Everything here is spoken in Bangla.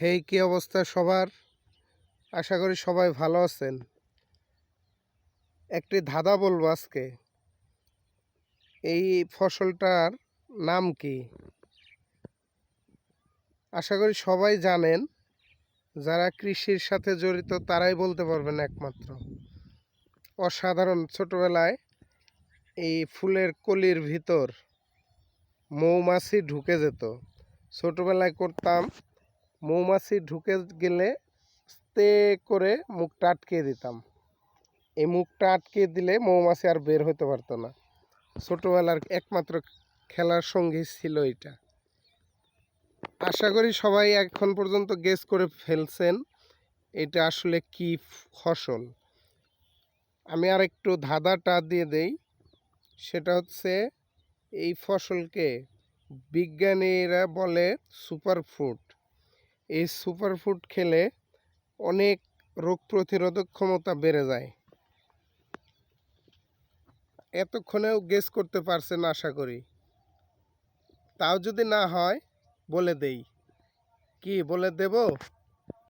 হেই, কি অবস্থা সবার? আশা করি সবাই ভালো আছেন। একটি ধাঁধা বলব আজকে। এই ফসলটার নাম কি? আশা করি সবাই জানেন, যারা কৃষির সাথে জড়িত তারাই বলতে পারবেন একমাত্র। অসাধারণ ছোটবেলায় এই ফুলের কলির ভিতর মৌমাছি ঢুকে যেত। ছোটবেলায় করতাম মৌমাছি ঢুকে গেলে তে করে মুখটা আটকে দিতাম। এই মুখটা আটকে দিলে মৌমাছি আর বের হতে পারতো না। ছোটোবেলার একমাত্র খেলার সঙ্গী ছিল এটা। আশা করি সবাই এখন পর্যন্ত গেস করে ফেলছেন এটা আসলে কি ফসল। আমি আর একটু ধাঁধাটা দিয়ে দেই। সেটা হচ্ছে এই ফসলকে বিজ্ঞানীরা বলে সুপারফুড এই সুপারফুড খেলে অনেক রোগ প্রতিরোধক ক্ষমতা বেড়ে যায়। এতক্ষণেও গেস করতে পারছেন আশা করি। তাও যদি না হয়, বলে দেই। কি, বলে দেব?